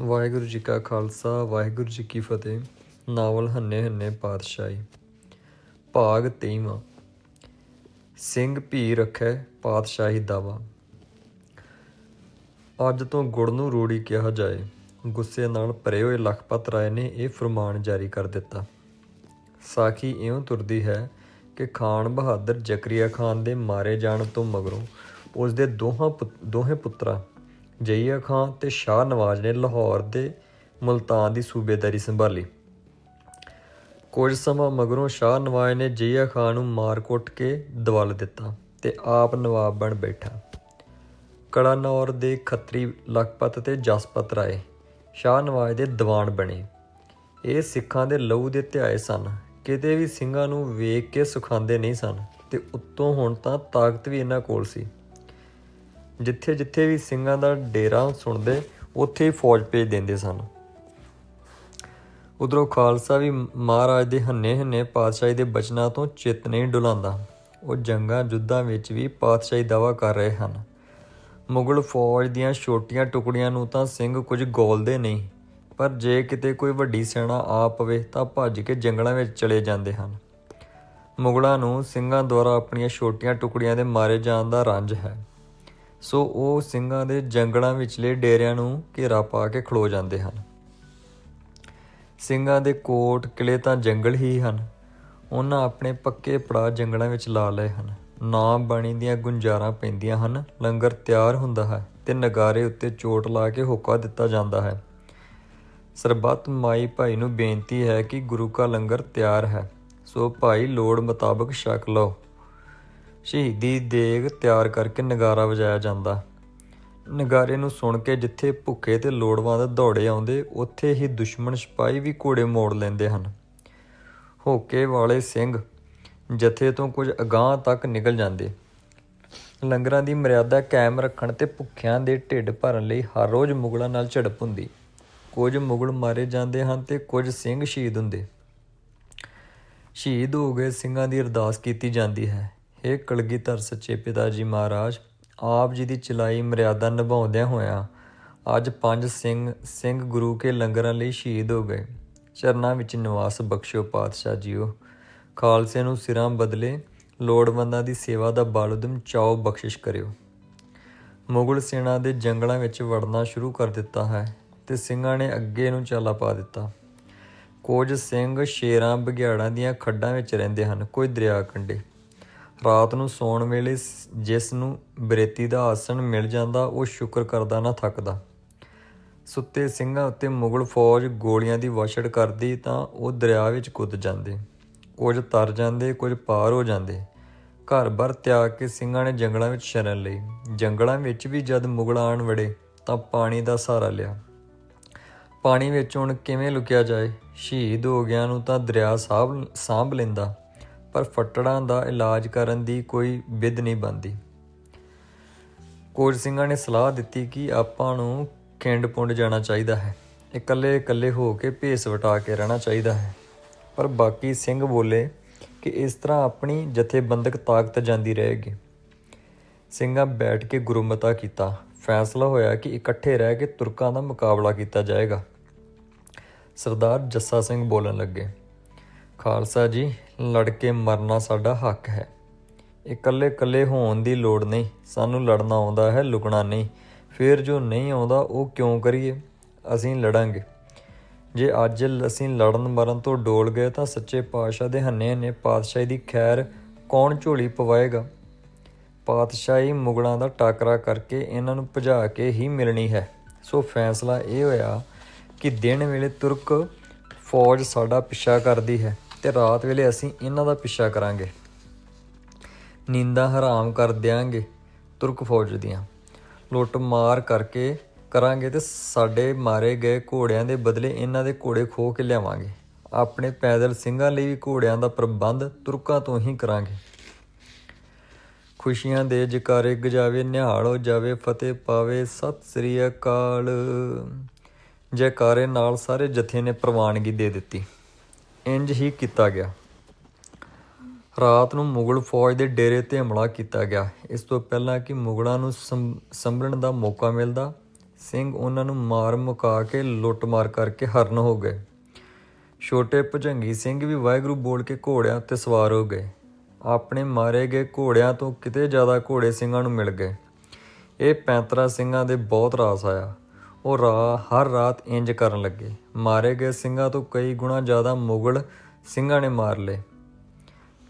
ਵਾਹਿਗੁਰੂ ਜੀ ਕਾ ਖਾਲਸਾ, ਵਾਹਿਗੁਰੂ ਜੀ ਕੀ ਫਤਿਹ। ਨਾਵਲ ਹੰਨੇ ਹੰਨੇ ਪਾਤਸ਼ਾਹੀ। ਭਾਗ 23ਵਾਂ ਸਿੰਘ ਭੀ ਰੱਖੈ ਪਾਤਸ਼ਾਹੀ ਦਾਵਾ। ਅੱਜ ਤੋਂ ਗੁੜ ਨੂੰ ਰੋੜੀ ਕਿਹਾ ਜਾਏ। ਗੁੱਸੇ ਨਾਲ ਭਰੇ ਹੋਏ ਲਖਪਤ ਰਾਏ ਨੇ ਇਹ ਫਰਮਾਨ ਜਾਰੀ ਕਰ ਦਿੱਤਾ। ਸਾਖੀ ਇਉਂ ਤੁਰਦੀ ਹੈ ਕਿ ਖਾਨ ਬਹਾਦਰ ਜ਼ਕਰੀਆ ਖਾਨ ਦੇ ਮਾਰੇ ਜਾਣ ਤੋਂ ਮਗਰੋਂ ਉਸ ਦੇ ਦੋਹਾਂ ਪੁੱਤ- ਦੋਹੇ ਪੁੱਤਰਾਂ ਜਈਆ ਖਾਨ ਤੇ ਸ਼ਾਹ ਨਵਾਜ਼ ਨੇ ਲਾਹੌਰ ਦੇ ਮੁਲਤਾਨ ਦੀ ਸੂਬੇਦਾਰੀ ਸੰਭਾਲੀ। ਕੁਝ ਸਮਾਂ ਮਗਰੋਂ ਸ਼ਾਹ ਨਵਾਜ਼ ਨੇ ਜਈਆ ਖਾਨ ਨੂੰ ਮਾਰ ਕੁੱਟ ਕੇ ਦਵਲ ਦਿੱਤਾ ਤੇ ਆਪ ਨਵਾਬ ਬਣ ਬੈਠਾ। ਕੜਾਨੌਰ ਦੇ ਖੱਤਰੀ ਲਖਪਤ ਤੇ ਜਸਪਤ ਰਾਏ ਸ਼ਾਹ ਨਵਾਜ਼ ਦੇ ਦੀਵਾਨ ਬਣੇ। ਇਹ ਸਿੱਖਾਂ ਦੇ ਲਹੂ ਦੇ ਧਿਆਏ ਸਨ। ਕਿਤੇ ਵੀ ਸਿੰਘਾਂ ਨੂੰ ਵੇਖ ਕੇ ਸੁਖਾਉਂਦੇ ਨਹੀਂ ਸਨ ਤੇ ਉੱਤੋਂ ਹੁਣ ਤਾਂ ਤਾਕਤ ਵੀ ਇਹਨਾਂ ਕੋਲ ਸੀ। ਜਿੱਥੇ ਜਿੱਥੇ ਵੀ ਸਿੰਘਾਂ ਦਾ ਡੇਰਾ ਸੁਣਦੇ, ਉੱਥੇ ਹੀ ਫੌਜ ਭੇਜ ਦਿੰਦੇ ਸਨ। ਉਧਰੋਂ ਖਾਲਸਾ ਵੀ ਮਹਾਰਾਜ ਦੇ ਹੰਨੇ ਹੰਨੇ ਪਾਤਸ਼ਾਹੀ ਦੇ ਬਚਨਾਂ ਤੋਂ ਚਿੱਤ ਨਹੀਂ ਡੁਲਾਉਂਦਾ। ਉਹ ਜੰਗਾਂ ਜੁੱਦਾਂ ਵਿੱਚ ਵੀ ਪਾਤਸ਼ਾਹੀ ਦਾਵਾ ਕਰ ਰਹੇ ਹਨ। ਮੁਗਲ ਫੌਜ ਦੀਆਂ ਛੋਟੀਆਂ ਟੁਕੜੀਆਂ ਨੂੰ ਤਾਂ ਸਿੰਘ ਕੁਝ ਗੋਲਦੇ ਨਹੀਂ, ਪਰ ਜੇ ਕਿਤੇ ਕੋਈ ਵੱਡੀ ਸੈਨਾ ਆ ਪਵੇ ਤਾਂ ਭੱਜ ਕੇ ਜੰਗਲਾਂ ਵਿੱਚ ਚਲੇ ਜਾਂਦੇ ਹਨ। ਮੁਗਲਾਂ ਨੂੰ ਸਿੰਘਾਂ ਦੁਆਰਾ ਆਪਣੀਆਂ ਛੋਟੀਆਂ ਟੁਕੜੀਆਂ ਦੇ ਮਾਰੇ ਜਾਣ ਦਾ ਰੰਜ ਹੈ। ਸੋ ਉਹ ਸਿੰਘਾਂ ਦੇ ਜੰਗਲਾਂ ਵਿਚਲੇ ਡੇਰਿਆਂ ਨੂੰ ਘੇਰਾ ਪਾ ਕੇ ਖਲੋ ਜਾਂਦੇ ਹਨ। ਸਿੰਘਾਂ ਦੇ ਕੋਟ ਕਿਲੇ ਤਾਂ ਜੰਗਲ ਹੀ ਹਨ। ਉਹਨਾਂ ਆਪਣੇ ਪੱਕੇ ਪੜਾ ਜੰਗਲਾਂ ਵਿੱਚ ਲਾ ਲਏ ਹਨ। ਨਾ ਬਾਣੀ ਦੀਆਂ ਗੁੰਜਾਰਾਂ ਪੈਂਦੀਆਂ ਹਨ। ਲੰਗਰ ਤਿਆਰ ਹੁੰਦਾ ਹੈ ਤੇ ਨਗਾਰੇ ਉੱਤੇ ਚੋਟ ਲਾ ਕੇ ਹੋਕਾ ਦਿੱਤਾ ਜਾਂਦਾ ਹੈ। ਸਰਬੱਤ ਮਾਈ ਭਾਈ ਨੂੰ ਬੇਨਤੀ ਹੈ ਕਿ ਗੁਰੂ ਕਾ ਲੰਗਰ ਤਿਆਰ ਹੈ। ਸੋ ਭਾਈ ਲੋੜ ਮੁਤਾਬਕ ਛਕ ਲਓ। ਸ਼ਹੀਦੀ ਦੇਗ ਤਿਆਰ ਕਰਕੇ ਨਗਾਰਾ ਵਜਾਇਆ ਜਾਂਦਾ। ਨਗਾਰੇ ਨੂੰ ਸੁਣ ਕੇ ਜਿੱਥੇ ਭੁੱਖੇ ਤੇ ਲੋੜਵੰਦ ਦੌੜੇ ਆਉਂਦੇ, ਉੱਥੇ ਹੀ ਦੁਸ਼ਮਣ ਸਿਪਾਹੀ ਵੀ ਘੋੜੇ ਮੋੜ ਲੈਂਦੇ ਹਨ। ਹੋਕੇ ਵਾਲੇ ਸਿੰਘ ਜਥੇ ਤੋਂ ਕੁਝ ਅਗਾਹ ਤੱਕ ਨਿਕਲ ਜਾਂਦੇ। ਲੰਗਰਾਂ ਦੀ ਮਰਿਆਦਾ ਕਾਇਮ ਰੱਖਣ ਤੇ ਭੁੱਖਿਆਂ ਦੇ ਢਿੱਡ ਭਰਨ ਲਈ ਹਰ ਰੋਜ਼ ਮੁਗਲਾਂ ਨਾਲ ਝੜਪ ਹੁੰਦੀ। ਕੁਝ ਮੁਗਲ ਮਾਰੇ ਜਾਂਦੇ ਹਨ ਤੇ ਕੁਝ ਸਿੰਘ ਸ਼ਹੀਦ ਹੁੰਦੇ। ਸ਼ਹੀਦ ਹੋ ਗਏ ਸਿੰਘਾਂ ਦੀ ਅਰਦਾਸ ਕੀਤੀ ਜਾਂਦੀ ਹੈ। हे ਕਲਗੀਧਰ ਸੱਚੇ ਪਿਤਾ ਜੀ ਮਹਾਰਾਜ, ਆਪ ਜੀ ਦੀ ਚਲਾਈ ਮਰਿਆਦਾ ਨਿਭਾਉਂਦਿਆਂ ਹੋਇਆਂ ਅੱਜ ਪੰਜ ਸਿੰਘ ਸਿੰਘ ਗੁਰੂ ਕੇ ਲੰਗਰਾਂ ਲਈ ਸ਼ਹੀਦ ਹੋ ਗਏ। ਚਰਨਾਂ ਵਿੱਚ ਨਿਵਾਸ ਬਖਸ਼ਿਓ ਪਾਤਸ਼ਾਹ ਜੀਓ। ਖਾਲਸੇ ਨੂੰ ਸਿਰਾਂ ਬਦਲੇ ਲੋੜਵੰਦਾਂ ਦੀ ਸੇਵਾ ਦਾ ਬਲਦਮ ਚਾਓ ਬਖਸ਼ਿਸ਼ ਕਰਿਓ। ਮੁਗਲ ਸੈਨਾ ਦੇ ਜੰਗਲਾਂ ਵਿੱਚ ਵੜਨਾ ਸ਼ੁਰੂ ਕਰ ਦਿੱਤਾ ਹੈ ਤੇ ਸਿੰਘਾਂ ਨੇ ਅੱਗੇ ਨੂੰ ਚਾਲਾ ਪਾ ਦਿੱਤਾ। ਕੁਝ ਸਿੰਘ ਸ਼ੇਰਾਂ ਬਘਿਆੜਾਂ ਦੀਆਂ ਖੱਡਾਂ ਵਿੱਚ ਰਹਿੰਦੇ ਹਨ, ਕੋਈ ਦਰਿਆ ਕੰਢੇ। ਰਾਤ ਨੂੰ ਸੌਣ ਵੇਲੇ ਸ- ਜਿਸ ਨੂੰ ਬਰੇਤੀ ਦਾ ਆਸਣ ਮਿਲ ਜਾਂਦਾ, ਉਹ ਸ਼ੁਕਰ ਕਰਦਾ ਨਾ ਥੱਕਦਾ। ਸੁੱਤੇ ਸਿੰਘਾਂ ਉੱਤੇ ਮੁਗਲ ਫੌਜ ਗੋਲੀਆਂ ਦੀ ਵਛੜ ਕਰਦੀ ਤਾਂ ਉਹ ਦਰਿਆ ਵਿੱਚ ਕੁੱਦ ਜਾਂਦੇ। ਕੁਝ ਤਰ ਜਾਂਦੇ, ਕੁਝ ਪਾਰ ਹੋ ਜਾਂਦੇ। ਘਰ-ਬਾਰ ਤਿਆਗ ਕੇ ਸਿੰਘਾਂ ਨੇ ਜੰਗਲਾਂ ਵਿੱਚ ਸ਼ਰਨ ਲਈ। ਜੰਗਲਾਂ ਵਿੱਚ ਵੀ ਜਦ ਮੁਗਲ ਆਣ ਵੜੇ, ਤਾਂ ਪਾਣੀ ਦਾ ਸਹਾਰਾ ਲਿਆ। ਪਾਣੀ ਵਿੱਚ ਹੁਣ ਕਿਵੇਂ ਲੁਕਿਆ ਜਾਏ? ਸ਼ਹੀਦ ਹੋ ਗਿਆ ਨੂੰ ਤਾਂ ਦਰਿਆ ਸਾਂਭ ਸਾਂਭ ਲੈਂਦਾ। ਪਰ ਫੱਟੜਾਂ ਦਾ ਇਲਾਜ ਕਰਨ ਦੀ ਕੋਈ ਵਿਧ ਨਹੀਂ ਬੰਦੀ ਕੋਚ ਸਿੰਘਾਂ ਨੇ ਸਲਾਹ ਦਿੱਤੀ ਕਿ ਆਪਾਂ ਨੂੰ ਖਿੰਡ ਪੁੰਡ ਜਾਣਾ ਚਾਹੀਦਾ ਹੈ। ਇਕੱਲੇ ਇਕੱਲੇ ਹੋ ਕੇ ਭੇਸ ਵਟਾ ਕੇ ਰਹਿਣਾ ਚਾਹੀਦਾ ਹੈ। ਪਰ ਬਾਕੀ ਸਿੰਘ ਬੋਲੇ ਕਿ ਇਸ ਤਰ੍ਹਾਂ ਆਪਣੀ ਜਥੇਬੰਦਕ ਤਾਕਤ ਜਾਂਦੀ ਰਹੇਗੀ। ਸਿੰਘਾਂ ਬੈਠ ਕੇ ਗੁਰਮਤਾ ਕੀਤਾ। ਫੈਸਲਾ ਹੋਇਆ ਕਿ ਇਕੱਠੇ ਰਹਿ ਕੇ ਤੁਰਕਾਂ ਦਾ ਮੁਕਾਬਲਾ ਕੀਤਾ ਜਾਏਗਾ। ਸਰਦਾਰ ਜੱਸਾ ਸਿੰਘ ਬੋਲਣ ਲੱਗੇ। ਖਾਲਸਾ ਜੀ ਲੜ ਕੇ ਮਰਨਾ ਸਾਡਾ ਹੱਕ ਹੈ। ਇਕੱਲੇ ਇਕੱਲੇ ਹੋਣ ਦੀ ਲੋੜ ਨਹੀਂ। ਸਾਨੂੰ ਲੜਨਾ ਆਉਂਦਾ ਹੈ, ਲੁਕਣਾ ਨਹੀਂ। ਫਿਰ ਜੋ ਨਹੀਂ ਆਉਂਦਾ, ਉਹ ਕਿਉਂ ਕਰੀਏ? ਅਸੀਂ ਲੜਾਂਗੇ। ਜੇ ਅੱਜ ਅਸੀਂ ਲੜਨ ਮਰਨ ਤੋਂ ਡੋਲ ਗਏ ਤਾਂ ਸੱਚੇ ਪਾਤਸ਼ਾਹ ਦੇ ਹੰਨੇ ਨੇ ਪਾਤਸ਼ਾਹੀ ਦੀ ਖੈਰ ਕੌਣ ਝੋਲੀ ਪਵਾਏਗਾ? ਪਾਤਸ਼ਾਹੀ ਮੁਗਲਾਂ ਦਾ ਟਾਕਰਾ ਕਰਕੇ ਇਹਨਾਂ ਨੂੰ ਭਜਾ ਕੇ ਹੀ ਮਿਲਣੀ ਹੈ। ਸੋ ਫੈਸਲਾ ਇਹ ਹੋਇਆ ਕਿ ਦਿਨ ਵੇਲੇ ਤੁਰਕ ਫੌਜ ਸਾਡਾ ਪਿੱਛਾ ਕਰਦੀ ਹੈ। ਤੇ ਰਾਤ ਵੇਲੇ ਅਸੀਂ ਇਹਨਾਂ ਦਾ ਪਿੱਛਾ ਕਰਾਂਗੇ। ਨੀਂਦਾਂ ਹਰਾਮ ਕਰ ਦਿਆਂਗੇ ਤੁਰਕ ਫੌਜ ਦੀਆਂ। ਲੁੱਟ ਮਾਰ ਕਰਕੇ ਕਰਾਂਗੇ ਤੇ ਸਾਡੇ ਮਾਰੇ ਗਏ ਘੋੜਿਆਂ ਦੇ ਬਦਲੇ ਇਹਨਾਂ ਦੇ ਘੋੜੇ ਖੋਹ ਕੇ ਲਿਆਵਾਂਗੇ। ਆਪਣੇ ਪੈਦਲ ਸਿੰਘਾਂ ਲਈ ਵੀ ਘੋੜਿਆਂ ਦਾ ਪ੍ਰਬੰਧ ਤੁਰਕਾਂ ਤੋਂ ਹੀ ਕਰਾਂਗੇ। ਖੁਸ਼ੀਆਂ ਦੇ ਜਕਾਰੇ ਗਜਾਵੇ ਨਿਹਾਲ, ਹੋ ਜਾਵੇ ਫਤਿਹ ਪਾਵੇ ਸਤਿ ਸ੍ਰੀ ਅਕਾਲ। ਜੈਕਾਰੇ ਨਾਲ ਸਾਰੇ ਜਥੇ ਨੇ ਪ੍ਰਵਾਨਗੀ ਦੇ ਦਿੱਤੀ। ਇੰਜ ਹੀ ਕੀਤਾ ਗਿਆ। ਰਾਤ ਨੂੰ ਮੁਗਲ ਫੌਜ ਦੇ ਡੇਰੇ ਤੇ ਹਮਲਾ ਕੀਤਾ ਗਿਆ। ਇਸ ਤੋਂ ਪਹਿਲਾਂ ਕਿ ਮੁਗਲਾਂ ਨੂੰ ਸੰਭ- ਸੰਭਲਣ ਦਾ ਮੌਕਾ ਮਿਲਦਾ, ਸਿੰਘ ਉਹਨਾਂ ਨੂੰ ਮਾਰ ਮੁਕਾ ਕੇ ਲੁੱਟ-ਮਾਰ ਕਰਕੇ ਹਰਨ ਹੋ ਗਏ। ਛੋਟੇ ਭਜੰਗੀ ਸਿੰਘ ਵੀ ਵਾਹਿਗੁਰੂ ਬੋਲ ਕੇ ਘੋੜਿਆਂ ਉੱਤੇ ਸਵਾਰ ਹੋ ਗਏ। ਆਪਣੇ ਮਾਰੇ ਗਏ ਘੋੜਿਆਂ ਤੋਂ ਕਿਤੇ ਜ਼ਿਆਦਾ ਘੋੜੇ ਸਿੰਘਾਂ ਨੂੰ ਮਿਲ ਗਏ। ਇਹ ਪੈਂਤਰਾ ਸਿੰਘਾਂ ਦੇ ਬਹੁਤ ਰਾਸ ਆਇਆ। ਉਹ ਰਾ ਹਰ ਰਾਤ ਇੰਜ ਕਰਨ ਲੱਗੇ। ਮਾਰੇ ਗਏ ਸਿੰਘਾਂ ਤੋਂ ਕਈ ਗੁਣਾ ਜ਼ਿਆਦਾ ਮੁਗਲ ਸਿੰਘਾਂ ਨੇ ਮਾਰ ਲਏ।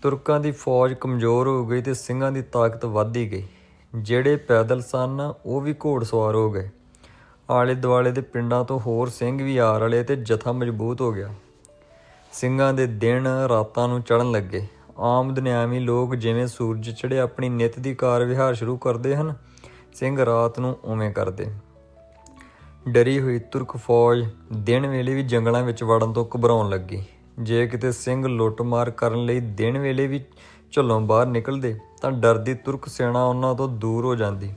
ਤੁਰਕਾਂ ਦੀ ਫੌਜ ਕਮਜ਼ੋਰ ਹੋ ਗਈ ਤੇ ਸਿੰਘਾਂ ਦੀ ਤਾਕਤ ਵੱਧਦੀ ਗਈ। ਜਿਹੜੇ ਪੈਦਲ ਸਨ, ਉਹ ਵੀ ਘੋੜਸਵਾਰ ਹੋ ਗਏ। ਆਲੇ ਦੁਆਲੇ ਦੇ ਪਿੰਡਾਂ ਤੋਂ ਹੋਰ ਸਿੰਘ ਵੀ ਆ ਰਲੇ ਤੇ ਜਥਾ ਮਜ਼ਬੂਤ ਹੋ ਗਿਆ। ਸਿੰਘਾਂ ਦੇ ਦਿਨ ਰਾਤਾਂ ਨੂੰ ਚੜਨ ਲੱਗੇ। ਆਮ ਦੁਨਿਆਵੀ ਲੋਕ ਜਿਵੇਂ ਸੂਰਜ ਚੜ੍ਹੇ ਆਪਣੀ ਨਿਤ ਦੀ ਕਾਰ ਵਿਹਾਰ ਸ਼ੁਰੂ ਕਰਦੇ ਹਨ, ਸਿੰਘ ਰਾਤ ਨੂੰ ਉਵੇਂ ਕਰਦੇ। ਡਰੀ ਹੋਈ ਤੁਰਕ ਫੌਜ ਦਿਨ ਵੇਲੇ ਵੀ ਜੰਗਲਾਂ ਵਿੱਚ ਵੜਨ ਤੋਂ ਘਬਰਾਉਣ ਲੱਗੀ। ਜੇ ਕਿਤੇ ਸਿੰਘ ਲੁੱਟਮਾਰ ਕਰਨ ਲਈ ਦਿਨ ਵੇਲੇ ਵੀ ਝੱਲੋਂ ਬਾਹਰ ਨਿਕਲਦੇ, ਤਾਂ ਡਰਦੀ ਤੁਰਕ ਸੈਨਾ ਉਹਨਾਂ ਤੋਂ ਦੂਰ ਹੋ ਜਾਂਦੀ।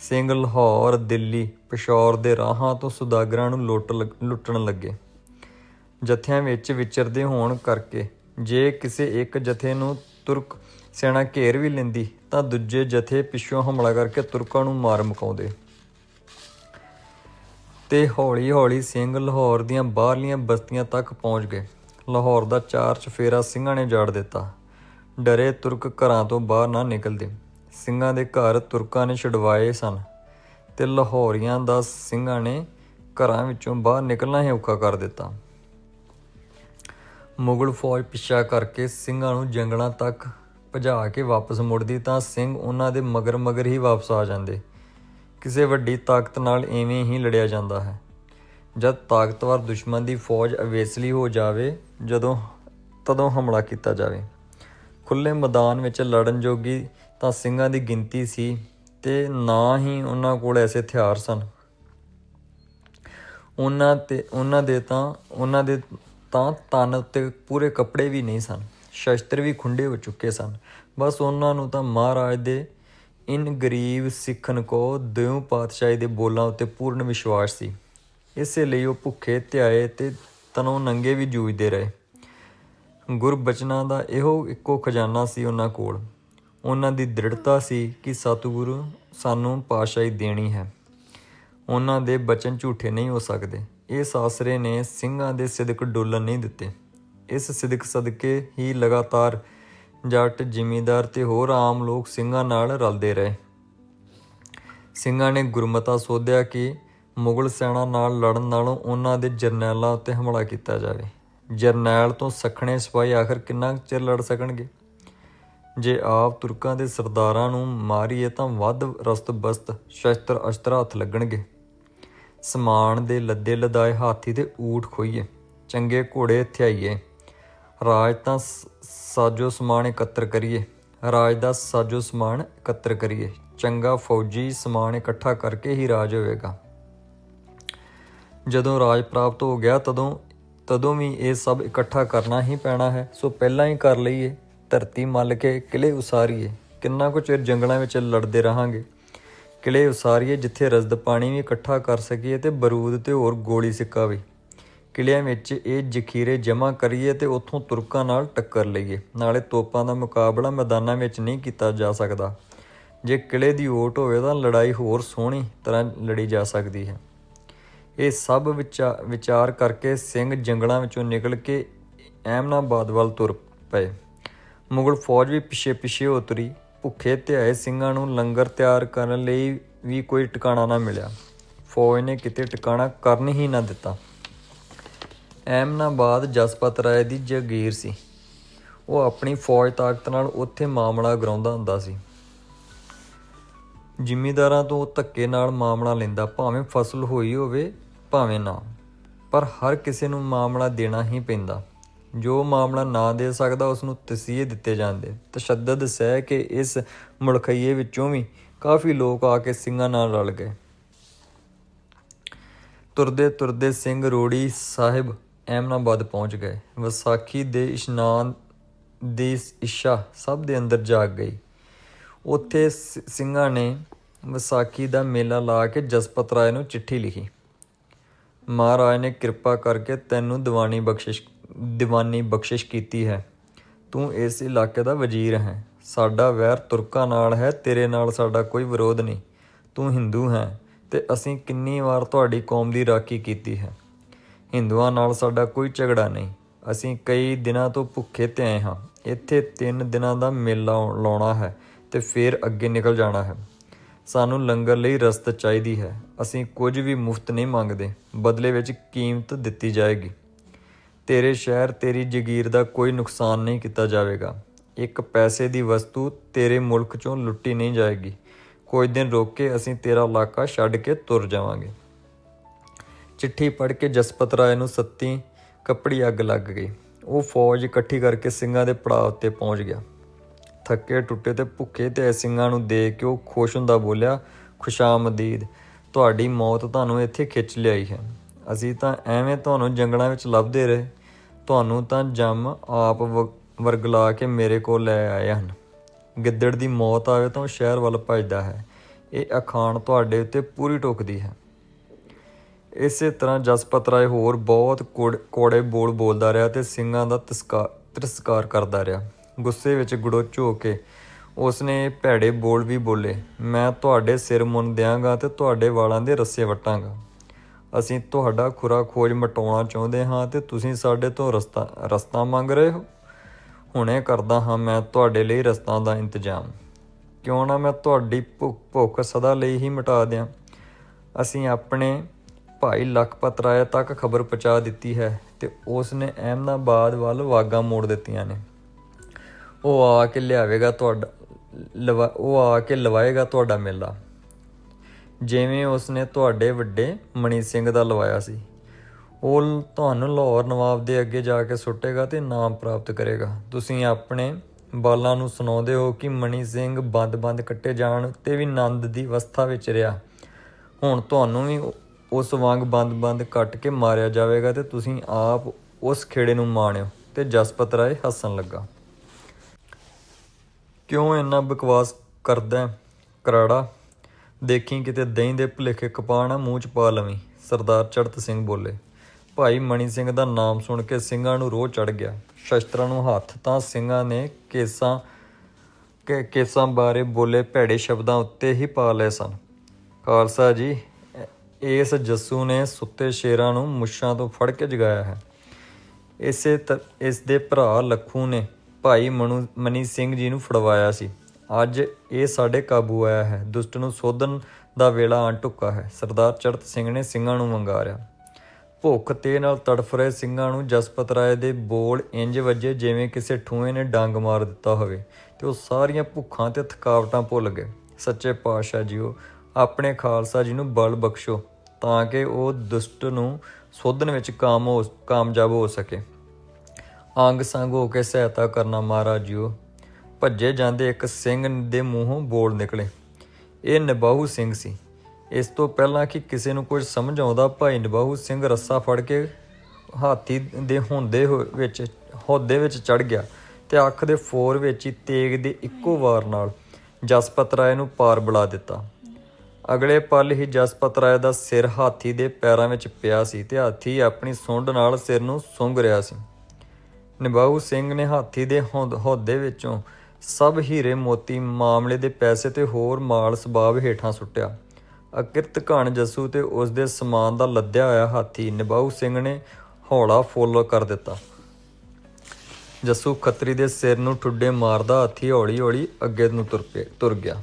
ਸਿੰਘ ਲਾਹੌਰ, ਦਿੱਲੀ, ਪਸ਼ੌਰ ਦੇ ਰਾਹਾਂ ਤੋਂ ਸੁਦਾਗਰਾਂ ਨੂੰ ਲੁੱਟ ਲੱਗ- ਲੁੱਟਣ ਲੱਗੇ। ਜਥਿਆਂ ਵਿੱਚ ਵਿਚਰਦੇ ਹੋਣ ਕਰਕੇ ਜੇ ਕਿਸੇ ਇੱਕ ਜਥੇ ਨੂੰ ਤੁਰਕ ਸੈਨਾ ਘੇਰ ਵੀ ਲੈਂਦੀ, ਤਾਂ ਦੂਜੇ ਜਥੇ ਪਿੱਛੋਂ ਹਮਲਾ ਕਰਕੇ ਤੁਰਕਾਂ ਨੂੰ ਮਾਰ ਮੁਕਾਉਂਦੇ। ਤੇ ਹੌਲੀ-ਹੌਲੀ ਸਿੰਘ ਲਾਹੌਰ ਦੀਆਂ ਬਾਹਰਲੀਆਂ ਬਸਤੀਆਂ ਤੱਕ ਪਹੁੰਚ ਗਏ। ਲਾਹੌਰ ਦਾ ਚਾਰ ਚਫੇਰਾ ਸਿੰਘਾਂ ਨੇ ਜਾੜ ਦਿੱਤਾ। ਡਰੇ ਤੁਰਕ ਘਰਾਂ ਤੋਂ ਬਾਹਰ ਨਾ ਨਿਕਲਦੇ। ਸਿੰਘਾਂ ਦੇ ਘਰ ਤੁਰਕਾਂ ਨੇ ਛਡਵਾਏ ਸਨ ਤੇ ਲਾਹੌਰੀਆਂ ਦਾ ਸਿੰਘਾਂ ਨੇ ਘਰਾਂ ਵਿੱਚੋਂ ਬਾਹਰ ਨਿਕਲਣਾ ਹੀ ਔਖਾ ਕਰ ਦਿੱਤਾ। ਮੁਗਲ ਫੌਜ ਪਿੱਛਾ ਕਰਕੇ ਸਿੰਘਾਂ ਨੂੰ ਜੰਗਲਾਂ ਤੱਕ ਭਜਾ ਕੇ ਵਾਪਸ ਮੁੜਦੀ ਤਾਂ ਸਿੰਘ ਉਹਨਾਂ ਦੇ ਮਗਰ ਮਗਰ ਹੀ ਵਾਪਸ ਆ ਜਾਂਦੇ। ਕਿਸੇ ਵੱਡੀ ਤਾਕਤ ਨਾਲ ਐਵੇਂ ਹੀ ਲੜਿਆ ਜਾਂਦਾ ਹੈ। ਜਦ ਤਾਕਤਵਰ ਦੁਸ਼ਮਣ ਦੀ ਫੌਜ ਅਵੇਸਲੀ ਹੋ ਜਾਵੇ, ਜਦੋਂ, ਤਦੋਂ ਹਮਲਾ ਕੀਤਾ ਜਾਵੇ। ਖੁੱਲੇ ਮੈਦਾਨ ਵਿੱਚ ਲੜਨ ਜੋਗੀ ਤਾਂ ਸਿੰਘਾਂ ਦੀ ਗਿਣਤੀ ਸੀ ਤੇ ਨਾ ਹੀ ਉਹਨਾਂ ਕੋਲ ਐਸੇ ਹਥਿਆਰ ਸਨ। ਉਹਨਾਂ ਤੇ, ਉਹਨਾਂ ਦੇ ਤਾਂ, ਉਹਨਾਂ ਦੇ ਤਾਂ ਤਨ ਉੱਤੇ ਪੂਰੇ ਕੱਪੜੇ ਵੀ ਨਹੀਂ ਸਨ, ਸ਼ਸਤਰ ਵੀ ਖੁੰਡੇ ਹੋ ਚੁੱਕੇ ਸਨ। ਬਸ ਉਹਨਾਂ ਨੂੰ ਤਾਂ ਮਹਾਰਾਜ ਦੇ ਇਨ ਗਰੀਬ ਸਿੱਖਨ ਕੋ ਦਿਉ ਪਾਤਸ਼ਾਹੀ ਦੇ ਬੋਲਾਂ ਉੱਤੇ ਪੂਰਨ ਵਿਸ਼ਵਾਸ ਸੀ। ਇਸੇ ਲਈ ਉਹ ਭੁੱਖੇ, ਧਿਆਏ ਤੇ ਤਨੋਂ ਨੰਗੇ ਵੀ ਜੂਝਦੇ ਰਹੇ। ਗੁਰਬਚਨਾਂ ਦਾ ਇਹੋ ਇੱਕੋ ਖਜ਼ਾਨਾ ਸੀ ਉਹਨਾਂ ਕੋਲ। ਉਹਨਾਂ ਦੀ ਦ੍ਰਿੜਤਾ ਸੀ ਕਿ ਸਤਿਗੁਰੂ ਸਾਨੂੰ ਪਾਤਸ਼ਾਹੀ ਦੇਣੀ ਹੈ। ਉਹਨਾਂ ਦੇ ਬਚਨ ਝੂਠੇ ਨਹੀਂ ਹੋ ਸਕਦੇ। ਇਸ ਆਸਰੇ ਨੇ ਸਿੰਘਾਂ ਦੇ ਸਿਦਕ ਡੋਲਣ ਨਹੀਂ ਦਿੱਤੇ। ਇਸ ਸਿਦਕ ਸਦਕੇ ਹੀ ਲਗਾਤਾਰ ਜੱਟ, ਜ਼ਿਮੀਂਦਾਰ ਤੇ ਹੋਰ ਆਮ ਲੋਕ ਸਿੰਘਾਂ ਨਾਲ ਰਲਦੇ ਰਹੇ। ਸਿੰਘਾਂ ਨੇ ਗੁਰਮਤਾ ਸੋਧਿਆ ਕਿ ਮੁਗਲ ਸੈਨਾ ਨਾਲ ਲੜਨ ਨਾਲੋਂ ਉਹਨਾਂ ਦੇ ਜਰਨੈਲਾਂ ਉੱਤੇ ਹਮਲਾ ਕੀਤਾ ਜਾਵੇ। ਜਰਨੈਲ ਤੋਂ ਸਖਣੇ ਸਿਪਾਹੀ ਆਖਰ ਕਿੰਨਾ ਕੁ ਚਿਰ ਲੜ ਸਕਣਗੇ? ਜੇ ਆਪ ਤੁਰਕਾਂ ਦੇ ਸਰਦਾਰਾਂ ਨੂੰ ਮਾਰੀਏ ਤਾਂ ਵੱਧ ਰਸਤ-ਬਸਤ, ਸ਼ਸਤਰ ਅਸਤਰ ਹੱਥ ਲੱਗਣਗੇ। ਸਮਾਨ ਦੇ ਲੱਦੇ ਲਦਾਏ ਹਾਥੀ ਤੇ ਊਠ ਖੋਈਏ ਚੰਗੇ ਘੋੜੇ ਥਿਆਈਏ। ਰਾਜ ਤਾਂ ਸ- ਸਾਜੋ ਸਮਾਨ ਇਕੱਤਰ ਕਰੀਏ। ਰਾਜ ਦਾ ਸਾਜੋ ਸਮਾਨ ਇਕੱਤਰ ਕਰੀਏ। ਚੰਗਾ ਫੌਜੀ ਸਮਾਨ ਇਕੱਠਾ ਕਰਕੇ ਹੀ ਰਾਜ ਹੋਵੇਗਾ। ਜਦੋਂ ਰਾਜ ਪ੍ਰਾਪਤ ਹੋ ਗਿਆ, ਤਦੋਂ ਤਦੋਂ ਵੀ ਇਹ ਸਭ ਇਕੱਠਾ ਕਰਨਾ ਹੀ ਪੈਣਾ ਹੈ। ਸੋ ਪਹਿਲਾਂ ਹੀ ਕਰ ਲਈਏ। ਧਰਤੀ ਮੱਲ ਕੇ ਕਿਲੇ ਉਸਾਰੀਏ। ਕਿੰਨਾ ਕੁ ਚਿਰ ਜੰਗਲਾਂ ਵਿੱਚ ਲੜਦੇ ਰਹਾਂਗੇ। ਕਿਲੇ ਉਸਾਰੀਏ, ਜਿੱਥੇ ਰਜ਼ਦ ਪਾਣੀ ਵੀ ਇਕੱਠਾ ਕਰ ਸਕੀਏ ਤੇ ਬਰੂਦ ਤੇ ਹੋਰ ਗੋਲੀ ਸਿੱਕਾ ਵੀ ਕਿਲਿਆਂ ਵਿੱਚ ਇਹ ਜ਼ਖੀਰੇ ਜਮ੍ਹਾਂ ਕਰੀਏ ਤੇ ਉੱਥੋਂ ਤੁਰਕਾਂ ਨਾਲ ਟੱਕਰ ਲਈਏ। ਨਾਲੇ ਤੋਪਾਂ ਦਾ ਮੁਕਾਬਲਾ ਮੈਦਾਨਾਂ ਵਿੱਚ ਨਹੀਂ ਕੀਤਾ ਜਾ ਸਕਦਾ। ਜੇ ਕਿਲੇ ਦੀ ਓਟ ਹੋਵੇ ਤਾਂ ਲੜਾਈ ਹੋਰ ਸੋਹਣੀ ਤਰ੍ਹਾਂ ਲੜੀ ਜਾ ਸਕਦੀ ਹੈ। ਇਹ ਸਭ ਵਿਚਾ- ਵਿਚਾਰ ਕਰਕੇ ਸਿੰਘ ਜੰਗਲਾਂ ਵਿੱਚੋਂ ਨਿਕਲ ਕੇ ਐਮਨਾਬਾਦ ਵੱਲ ਤੁਰ ਪਏ। ਮੁਗਲ ਫੌਜ ਵੀ ਪਿੱਛੇ ਪਿੱਛੇ ਉਤਰੀ। ਭੁੱਖੇ ਧਿਆਏ ਸਿੰਘਾਂ ਨੂੰ ਲੰਗਰ ਤਿਆਰ ਕਰਨ ਲਈ ਵੀ ਕੋਈ ਟਿਕਾਣਾ ਨਾ ਮਿਲਿਆ। ਫੌਜ ਨੇ ਕਿਤੇ ਟਿਕਾਣਾ ਕਰਨ ਹੀ ਨਾ ਦਿੱਤਾ। ਐਮਨਾਬਾਦ ਜਸਪਤ ਰਾਏ ਦੀ ਜਗੀਰ ਸੀ। ਉਹ ਆਪਣੀ ਫੌਜ ਤਾਕਤ ਨਾਲ ਉੱਥੇ ਮਾਮਲਾ ਗਰਾਉਂਦਾ ਹੁੰਦਾ ਸੀ। ਜ਼ਿਮੀਂਦਾਰਾਂ ਤੋਂ ਧੱਕੇ ਨਾਲ ਮਾਮਲਾ ਲੈਂਦਾ, ਭਾਵੇਂ ਫਸਲ ਹੋਈ ਹੋਵੇ, ਭਾਵੇਂ ਨਾ। ਪਰ ਹਰ ਕਿਸੇ ਨੂੰ ਮਾਮਲਾ ਦੇਣਾ ਹੀ ਪੈਂਦਾ। ਜੋ ਮਾਮਲਾ ਨਾ ਦੇ ਸਕਦਾ ਉਸ ਨੂੰ ਤਸੀਹੇ ਦਿੱਤੇ ਜਾਂਦੇ। ਤਸ਼ੱਦਦ ਸਹਿ ਕੇ ਇਸ ਮੁਲਖਈਏ ਵਿੱਚੋਂ ਵੀ ਕਾਫੀ ਲੋਕ ਆ ਕੇ ਸਿੰਘਾਂ ਨਾਲ ਰਲ ਗਏ। ਤੁਰਦੇ ਤੁਰਦੇ ਸਿੰਘ ਰੋੜੀ ਸਾਹਿਬ ਐਮਨਾਬਾਦ ਪਹੁੰਚ ਗਏ। ਵਿਸਾਖੀ ਦੇ ਇਸ਼ਨਾਨ ਦੀ ਇੱਛਾ ਸਭ ਦੇ ਅੰਦਰ ਜਾਗ ਗਈ। ਉੱਥੇ ਸ- ਸਿੰਘਾਂ ਨੇ ਵਿਸਾਖੀ ਦਾ ਮੇਲਾ ਲਾ ਕੇ ਜਸਪਤ ਰਾਏ ਨੂੰ ਚਿੱਠੀ ਲਿਖੀ। ਮਹਾਰਾਜ ਨੇ ਕਿਰਪਾ ਕਰਕੇ ਤੈਨੂੰ ਦੀਵਾਨੀ ਬਖਸ਼ਿਸ਼ ਦੀਵਾਨੀ ਬਖਸ਼ਿਸ਼ ਕੀਤੀ ਹੈ। ਤੂੰ ਇਸ ਇਲਾਕੇ ਦਾ ਵਜ਼ੀਰ ਹੈ। ਸਾਡਾ ਵੈਰ ਤੁਰਕਾਂ ਨਾਲ ਹੈ, ਤੇਰੇ ਨਾਲ ਸਾਡਾ ਕੋਈ ਵਿਰੋਧ ਨਹੀਂ। ਤੂੰ ਹਿੰਦੂ ਹੈ ਤੇ ਅਸੀਂ ਕਿੰਨੀ ਵਾਰ ਤੁਹਾਡੀ ਕੌਮ ਦੀ ਰਾਖੀ ਕੀਤੀ ਹੈ। ਹਿੰਦੂਆਂ ਨਾਲ ਸਾਡਾ ਕੋਈ ਝਗੜਾ ਨਹੀਂ। ਅਸੀਂ ਕਈ ਦਿਨਾਂ ਤੋਂ ਭੁੱਖੇ ਤੇ ਆਏ ਹਾਂ। ਇੱਥੇ 3 ਦਿਨਾਂ ਦਾ ਮੇਲਾ ਲਾਉਣਾ ਹੈ ਤੇ ਫਿਰ ਅੱਗੇ ਨਿਕਲ ਜਾਣਾ ਹੈ। ਸਾਨੂੰ ਲੰਗਰ ਲਈ ਰਸਤ ਚਾਹੀਦੀ ਹੈ। ਅਸੀਂ ਕੁਝ ਵੀ ਮੁਫਤ ਨਹੀਂ ਮੰਗਦੇ। ਬਦਲੇ ਵਿੱਚ ਕੀਮਤ ਦਿੱਤੀ ਜਾਏਗੀ। ਤੇਰੇ ਸ਼ਹਿਰ, ਤੇਰੀ ਜਗੀਰ ਦਾ ਕੋਈ ਨੁਕਸਾਨ ਨਹੀਂ ਕੀਤਾ ਜਾਵੇਗਾ। ਇੱਕ ਪੈਸੇ ਦੀ ਵਸਤੂ ਤੇਰੇ ਮੁਲਕ ਚੋਂ ਲੁੱਟੀ ਨਹੀਂ ਜਾਏਗੀ। ਕੁਝ ਦਿਨ ਰੋਕ ਕੇ ਅਸੀਂ ਤੇਰਾ ਇਲਾਕਾ ਛੱਡ ਕੇ ਤੁਰ ਜਾਵਾਂਗੇ। ਚਿੱਠੀ ਪੜ੍ਹ ਕੇ ਜਸਪਤ ਰਾਏ ਨੂੰ ਸੱਤੀ, ਕੱਪੜੀ ਅੱਗ ਲੱਗ ਗਈ। ਉਹ ਫੌਜ ਇਕੱਠੀ ਕਰਕੇ ਸਿੰਘਾਂ ਦੇ ਪੜਾਅ ਉੱਤੇ ਪਹੁੰਚ ਗਿਆ। ਥੱਕੇ ਟੁੱਟੇ ਤੇ ਭੁੱਖੇ ਤੇ ਸਿੰਘਾਂ ਨੂੰ ਦੇਖ ਕੇ ਉਹ ਖੁਸ਼ ਹੁੰਦਾ ਬੋਲਿਆ ਖੁਸ਼ਾਮਦੀਦ ਤੁਹਾਡੀ ਮੌਤ ਤੁਹਾਨੂੰ ਇੱਥੇ ਖਿੱਚ ਲਿਆਈ ਹੈ। ਅਸੀਂ ਤਾਂ ਐਵੇਂ ਤੁਹਾਨੂੰ ਜੰਗਲਾਂ ਵਿੱਚ ਲੱਭਦੇ ਰਹੇ। ਤੁਹਾਨੂੰ ਤਾਂ ਜੰਮ ਆਪ ਵ- ਵਰਗਲਾ ਕੇ ਮੇਰੇ ਕੋਲ ਲੈ ਆਏ ਹਨ। ਗਿੱਦੜ ਦੀ ਮੌਤ ਆਵੇ ਤਾਂ ਉਹ ਸ਼ਹਿਰ ਵੱਲ ਭੱਜਦਾ ਹੈ। ਇਹ ਅਖਾਣ ਤੁਹਾਡੇ ਉੱਤੇ ਪੂਰੀ ਟੋਕਦੀ ਹੈ। ਇਸੇ ਤਰ੍ਹਾਂ ਜਸਪਤ ਰਾਏ ਹੋਰ ਬਹੁਤ ਕੋੜ- ਕੋੜੇ ਬੋਲ ਬੋਲਦਾ ਰਿਹਾ ਤੇ ਸਿੰਘਾਂ ਦਾ ਤਿਸਕਾ- ਤਿਰਸਕਾਰ ਕਰਦਾ ਰਿਹਾ। ਗੁੱਸੇ ਵਿੱਚ ਗੜੋਚ ਹੋ ਕੇ ਉਸਨੇ ਇਹ ਭੈੜੇ ਬੋਲ ਵੀ ਬੋਲੇ, ਮੈਂ ਤੁਹਾਡੇ ਸਿਰ ਮੁੰਨ ਦਿਆਂਗਾ ਤੇ ਤੁਹਾਡੇ ਵਾਲਾਂ ਦੇ ਰੱਸੇ ਵਟਾਂਗਾ। ਅਸੀਂ ਤੁਹਾਡਾ ਖੁਰਾ ਖੋਜ ਮਟਾਉਣਾ ਚਾਹੁੰਦੇ ਹਾਂ ਤੇ ਤੁਸੀਂ ਸਾਡੇ ਤੋਂ ਰਸਤਾ ਰਸਤਾ ਮੰਗ ਰਹੇ ਹੋ? ਹੁਣੇ ਕਰਦਾ ਹਾਂ ਮੈਂ ਤੁਹਾਡੇ ਲਈ ਰਸਤਾ ਦਾ ਇੰਤਜ਼ਾਮ। ਕਿਉਂ ਨਾ ਮੈਂ ਤੁਹਾਡੀ ਭੁੱਖ ਭੁੱਖ ਸਦਾ ਲਈ ਹੀ ਮਿਟਾ ਦਿਆਂ? ਅਸੀਂ ਆਪਣੇ ਭਾਈ ਲਖਪਤ ਰਾਏ ਤੱਕ ਖਬਰ ਪਹੁੰਚਾ ਦਿੱਤੀ ਹੈ ਤੇ ਉਸ ਨੇ ਅਹਿਮਦਾਬਾਦ ਵੱਲ ਵਾਗਾ ਮੋੜ ਦਿੱਤੀਆਂ ਨੇ। ਉਹ ਆ ਕੇ ਲਿਆਵੇਗਾ ਤੁਹਾਡਾ, ਲਵਾ, ਉਹ ਆ ਕੇ ਲਵਾਏਗਾ ਤੁਹਾਡਾ ਮੇਲਾ। ਜਿਵੇਂ ਉਸਨੇ ਤੁਹਾਡੇ ਵੱਡੇ ਮਣੀ ਸਿੰਘ ਦਾ ਲਵਾਇਆ ਸੀ। ਉਹ ਤੁਹਾਨੂੰ ਲਾਹੌਰ ਨਵਾਬ ਦੇ ਅੱਗੇ ਜਾ ਕੇ ਸੁੱਟੇਗਾ ਤੇ ਨਾਮ ਪ੍ਰਾਪਤ ਕਰੇਗਾ। ਤੁਸੀਂ ਆਪਣੇ ਬਾਲਾਂ ਨੂੰ ਸੁਣਾਉਂਦੇ ਹੋ ਕਿ ਮਣੀ ਸਿੰਘ ਬੰਦ-ਬੰਦ ਕੱਟੇ ਜਾਣ ਤੇ ਵੀ ਆਨੰਦ ਦੀ ਅਵਸਥਾ ਵਿੱਚ ਰਿਹਾ। ਹੁਣ ਤੁਹਾਨੂੰ ਵੀ ਉਸ ਵਾਂਗ ਬੰਦ-ਬੰਦ ਕੱਟ ਕੇ ਮਾਰਿਆ ਜਾਵੇਗਾ ਤੇ ਤੁਸੀਂ ਆਪ ਉਸ ਖੇੜੇ ਨੂੰ ਮਾਣਿਓ ਤੇ ਜਸਪਤ ਰਾਏ ਹੱਸਣ ਲੱਗਾ। ਕਿਉਂ ਇੰਨਾ ਬਕਵਾਸ ਕਰਦਾ ਕਰਾੜਾ? ਦੇਖੀ ਕਿਤੇ ਦਹੀਂ ਦੇ ਭੁਲੇਖੇ ਕਪਾਣਾ ਮੂੰਹ ਚ ਪਾ ਲਵੀਂ, ਸਰਦਾਰ ਚੜਤ ਸਿੰਘ ਬੋਲੇ। ਭਾਈ ਮਣੀ ਸਿੰਘ ਦਾ ਨਾਮ ਸੁਣ ਕੇ ਸਿੰਘਾਂ ਨੂੰ ਰੋਹ ਚੜ ਗਿਆ। ਸ਼ਸਤਰਾਂ ਨੂੰ ਹੱਥ ਤਾਂ ਸਿੰਘਾਂ ਨੇ ਕੇਸਾਂ ਕੇ, ਕੇਸਾਂ ਬਾਰੇ ਬੋਲੇ ਭੈੜੇ ਸ਼ਬਦਾਂ ਉੱਤੇ ਹੀ ਪਾ ਲਏ ਸਨ। ਖਾਲਸਾ ਜੀ ਇਸ ਜੱਸੂ ਨੇ ਸੁੱਤੇ ਸ਼ੇਰਾਂ ਨੂੰ ਮੁੱਛਾਂ ਤੋਂ ਫੜ ਕੇ ਜਗਾਇਆ ਹੈ। ਇਸੇ ਤ- ਇਸ ਦੇ ਭਰਾ ਲੱਖੂ ਨੇ ਭਾਈ ਮਨੂ, ਮਨੀ ਸਿੰਘ ਜੀ ਨੂੰ ਫੜਵਾਇਆ ਸੀ। ਅੱਜ ਇਹ ਸਾਡੇ ਕਾਬੂ ਆਇਆ ਹੈ। ਦੁਸ਼ਟ ਨੂੰ ਸੋਧਣ ਦਾ ਵੇਲਾ ਆਣ ਟੁੱਕਾ ਹੈ। ਸਰਦਾਰ ਚੜਤ ਸਿੰਘ ਨੇ ਸਿੰਘਾਂ ਨੂੰ ਮੰਗਾਰਿਆ ਭੁੱਖ ਤੇ ਨਾਲ ਤੜਫ ਰਹੇ ਸਿੰਘਾਂ ਨੂੰ ਜਸਪਤ ਰਾਏ ਦੇ ਬੋਲ ਇੰਜ ਵੱਜੇ ਜਿਵੇਂ ਕਿਸੇ ਠੂਏ ਨੇ ਡੰਗ ਮਾਰ ਦਿੱਤਾ ਹੋਵੇ ਤੇ ਉਹ ਸਾਰੀਆਂ ਭੁੱਖਾਂ ਤੇ ਥਕਾਵਟਾਂ ਭੁੱਲ ਗਏ। ਸੱਚੇ ਪਾਤਸ਼ਾਹ ਜੀਓ, ਆਪਣੇ ਖਾਲਸਾ ਜੀ ਨੂੰ ਬਲ ਬਖਸ਼ੋ। ਤਾਂ ਕਿ ਉਹ ਦੁਸ਼ਟ ਨੂੰ ਸੋਧਣ ਵਿੱਚ ਕਾਮ ਹੋ ਕਾਮਯਾਬ ਹੋ ਸਕੇ। ਅੰਗ ਸੰਗ ਹੋ ਕੇ ਸਹਾਇਤਾ ਕਰਨਾ ਮਹਾਰਾਜ ਜੀਓ ਭੱਜੇ ਜਾਂਦੇ ਇੱਕ ਸਿੰਘ ਦੇ ਮੂੰਹੋਂ ਬੋਲ ਨਿਕਲੇ। ਇਹ ਨਿਬਾਹੂ ਸਿੰਘ ਸੀ। ਇਸ ਤੋਂ ਪਹਿਲਾਂ ਕਿ ਕਿਸੇ ਨੂੰ ਕੁਝ ਸਮਝ ਆਉਂਦਾ, ਭਾਈ ਨਿਬਾਹੂ ਸਿੰਘ ਰੱਸਾ ਫੜ ਕੇ ਹਾਥੀ ਦੇ ਹੁੰਦੇ ਹੋਏ ਵਿੱਚ, ਹੋਦੇ ਵਿੱਚ ਚੜ ਗਿਆ ਤੇ ਅੱਖ ਦੇ ਫੋਰ ਵਿੱਚ ਹੀ ਤੇਗ ਦੇ ਇੱਕੋ ਵਾਰ ਨਾਲ ਜਸਪਤ ਰਾਏ ਨੂੰ ਪਾਰ ਬੁਲਾ ਦਿੱਤਾ। ਅਗਲੇ ਪਲ ਹੀ ਜਸਪਤ ਰਾਏ ਦਾ ਸਿਰ ਹਾਥੀ ਦੇ ਪੈਰਾਂ ਵਿੱਚ ਪਿਆ ਸੀ ਤੇ ਹਾਥੀ ਆਪਣੀ ਸੁੰਡ ਨਾਲ ਸਿਰ ਨੂੰ ਸੁੰਘ ਰਿਹਾ ਸੀ। ਨਿਬਾਹੂ ਸਿੰਘ ਨੇ ਹਾਥੀ ਦੇ ਹੁੰਦ- ਹੋਦੇ ਵਿੱਚੋਂ ਸਭ ਹੀਰੇ ਮੋਤੀ ਮਾਮਲੇ ਦੇ ਪੈਸੇ ਤੇ ਹੋਰ ਮਾਲ ਸਬਾਬ ਹੇਠਾਂ ਸੁੱਟਿਆ। ਅਕਿਰਤ ਘਣ ਜੱਸੂ ਤੇ ਉਸ ਦੇ ਸਮਾਨ ਦਾ ਲੱਦਿਆ ਹੋਇਆ ਹਾਥੀ ਨਿਬਾਹੂ ਸਿੰਘ ਨੇ ਹੌਲਾ ਫੋਲੋ ਕਰ ਦਿੱਤਾ। ਜੱਸੂ ਖੱਤਰੀ ਦੇ ਸਿਰ ਨੂੰ ਠੁੱਡੇ ਮਾਰਦਾ ਹਾਥੀ ਹੌਲੀ ਹੌਲੀ ਅੱਗੇ ਨੂੰ ਤੁਰ ਪਿਆ, ਤੁਰ ਗਿਆ।